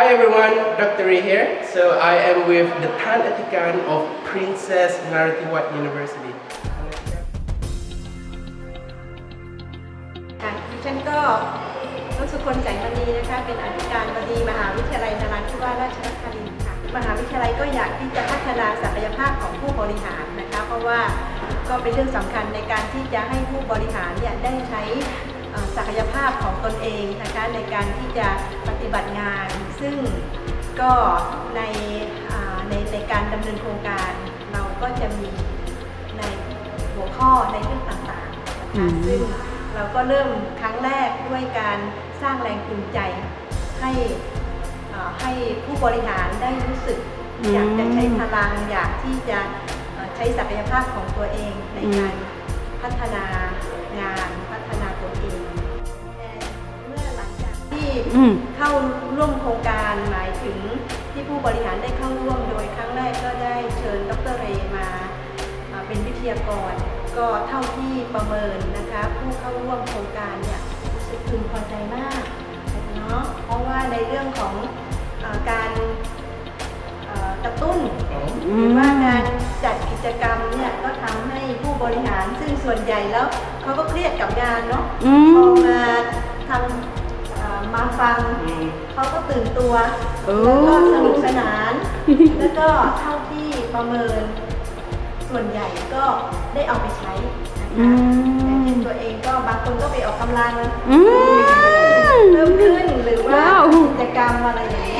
Hi everyone, Dr. Ray here. So I am with the Tan Atikan of Princess Naratiwat University. ค่ะดิฉันก็รสุคนแสงมณีนะคะ เป็นอธิการบดีมหาวิทยาลัยนราธิวาสราชนครินทร์ค่ะ มหาวิทยาลัยก็อยากที่จะพัฒนาศักยภาพของผู้บริหารนะคะ เพราะว่าก็เป็นเรื่องสำคัญในการที่จะให้ผู้บริหารเนี่ยได้ใช้เอ่อศักยภาพของตนเองนะคะในการที่จะปฏิบัติงาน ซึ่งก็ในอ่าในในการดำเนินโครงการเราก็จะมีในหัวข้อในเรื่องต่างๆนะคะซึ่งเราก็เริ่มครั้งแรกด้วยการสร้างแรงจูงใจให้เอ่อให้ผู้บริหารได้รู้สึกอืมอยากจะใช้พลังอยากที่จะเอ่อใช้ศักยภาพของตัวเองในอืมการพัฒนางานพัฒนา อืม เข้าร่วมโครงการหมายถึงที่ผู้บริหารได้เข้าร่วมโดยครั้งแรกก็ได้เชิญดรเรมาอ่าเป็นวิทยากร ก็เท่าที่ประเมินนะคะ ผู้เข้าร่วมโครงการเนี่ยรู้สึกพึงพอใจมากเนาะเพราะว่าในเรื่องของอาการเอ่อกระตุ้น หรือว่าการจัดกิจกรรมเนี่ยก็ทำให้ผู้บริหารซึ่งส่วนใหญ่แล้วเขาก็เครียดกับงานเนาะอืพอมมาทำเอ่อ มาฟังเขาก็ตื่นตัวโอ้แล้วก็สนุกสนาน แล้วก็เท่าที่ประเมิน ส่วนใหญ่ก็ได้เอาไปใช้นะอืคะมแต่ที่ตัวเองก็บางคนก็ไปออกกำลังอืมเพิ่มขึ้นหรือว่าว้าวกิจกรรมอะไรอย่างเงี้ย